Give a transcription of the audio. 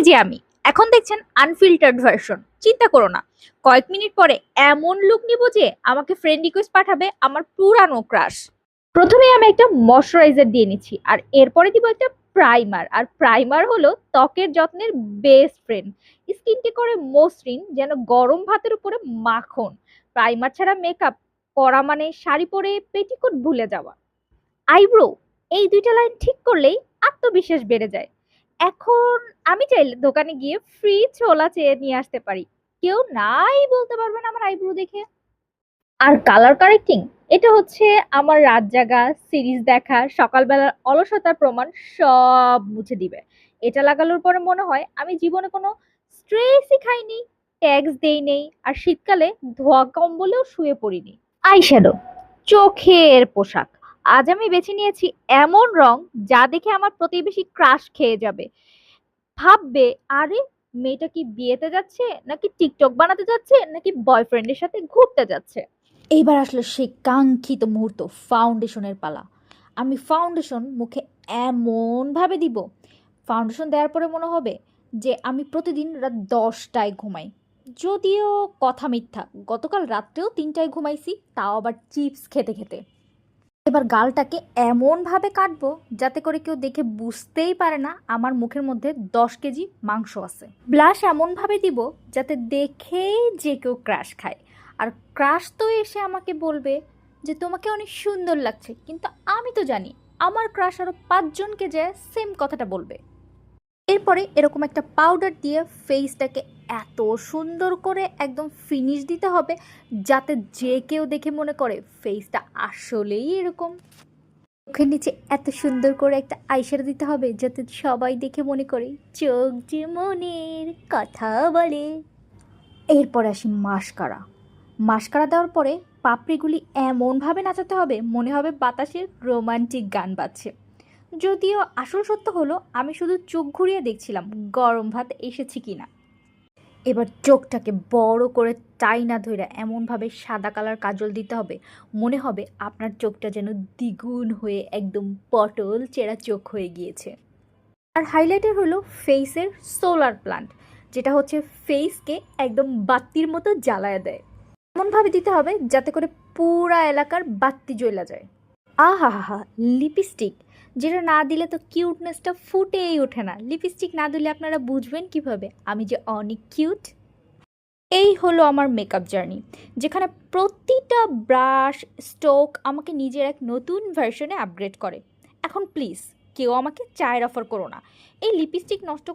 এই যে আমি। এখন দেখছেন আনফিল্টার্ড ভার্সন চিন্তা করো না। কয়েক মিনিট পরে এমন লুক নিব যে আমাকে ফ্রেন্ড রিকোয়েস্ট পাঠাবে আমার পুরানো ক্রাশ প্রথমে আমি একটা ময়শ্চারাইজার দিয়ে নিচ্ছি আর এরপরে দিব একটা প্রাইমার আর প্রাইমার হলো ত্বকের যত্নের বেস্ট ফ্রেন্ড স্কিনকে করে মসৃণ, যেন গরম ভাতের উপরে মাখন। প্রাইমার ছাড়া মেকআপ করা মানে শাড়ি পরে পেটিকোট ভুলে যাওয়া। আইব্রো এই দুইটা লাইন ঠিক করলেই আত্মবিশ্বাস বেড়ে যায়। এখন আমি চাইলে দোকানে গিয়ে ফ্রি ছোলা চেয়ে নিয়ে আসতে পারি। কেউ নাই বলতে পারবে না আমার আইব্রো দেখে। আর কালার কারেক্টিং এটা হচ্ছে আমার রাত জাগা সিরিজ দেখা সকালবেলার অলসতার প্রমাণ সব মুছে দিবে। এটা লাগানোর পরে মনে হয় আমি জীবনে কোনো স্ট্রেসই খাইনি ট্যাক্স দেই নেই, আর শীতকালে ধোয়া কম্বলেও শুয়ে পড়িনি। আইশ্যাডো চোখের পোশাক। আজ আমি বেছে নিয়েছি এমন রং যা দেখে আমার প্রতিবেশী ক্রাশ খেয়ে যাবে। ভাববে, আরে, মেয়েটা কি বিয়েতে যাচ্ছে? নাকি টিকটক বানাতে যাচ্ছে? নাকি বয়ফ্রেন্ডের সাথে ঘুরতে যাচ্ছে? এইবার আসলো সেই কাঙ্ক্ষিত মুহূর্ত ফাউন্ডেশনের পালা। আমি ফাউন্ডেশন মুখে এমনভাবে দিব ফাউন্ডেশন দেওয়ার পরে মনে হবে যে আমি প্রতিদিন রাত দশটায় ঘুমাই। যদিও কথা মিথ্যা, গতকাল রাত্রেও তিনটায় ঘুমাইছি, তাও আবার চিপস খেতে খেতে। এবার গালটাকে এমনভাবে কাটবো যাতে করে কেউ দেখে বুঝতেই পারে না আমার মুখের মধ্যে দশ কেজি মাংস আছে। ব্লাশ এমনভাবে দিব যাতে দেখেই যে কেউ ক্রাশ খায়। আর ক্রাশ তো এসে আমাকে বলবে যে, তোমাকে অনেক সুন্দর লাগছে, কিন্তু আমি তো জানি আমার ক্রাশ আরও পাঁচজনকে যে সেম কথাটা বলবে। এরপরে এরকম একটা পাউডার দিয়ে ফেসটাকে এত সুন্দর করে একদম ফিনিশ দিতে হবে, যাতে যে কেউ দেখে মনে করে ফেসটা আসলেই এরকম। চোখের নিচে এত সুন্দর করে একটা আইশ্যাডো দিতে হবে, যাতে সবাই দেখে মনে করে চোখ যে মনের কথা বলে। এরপরে আসি মাস্কারা মাস্কারা দেওয়ার পরে পাপড়িগুলি এমনভাবে নাচাতে হবে, মনে হবে বাতাসের রোমান্টিক গান বাজছে। যদিও আসল সত্য হলো, আমি শুধু চোখ ঘুরিয়ে দেখছিলাম গরম ভাত এসেছে কি না এবার চোখটাকে বড় করে টাই না ধরে এমনভাবে সাদা কালার কাজল দিতে হবে, মনে হবে আপনার চোখটা যেন দ্বিগুণ হয়ে একদম পটল চেরা চোখ হয়ে গিয়েছে। আর হাইলাইটার হলো ফেসের সোলার প্লান্ট যেটা হচ্ছে ফেসকে একদম বাত্তির মতো জ্বালায় দেয়। এমনভাবে দিতে হবে যাতে করে পুরা এলাকার বাত্তি জ্বলা যায়। আহা হা লিপস্টিক যেটা না দিলে তো কিউটনেসটা ফুটেই ওঠে না। লিপস্টিক না দিলে আপনারা বুঝবেন কীভাবে? আমি যে অনেক কিউট এই হলো আমার মেকআপ জার্নি যেখানে প্রতিটা ব্রাশ স্টোক আমাকে নিজের এক নতুন ভার্সনে আপগ্রেড করে। এখন প্লিজ কেউ আমাকে চায়ের অফার করো না। এই লিপস্টিক নষ্ট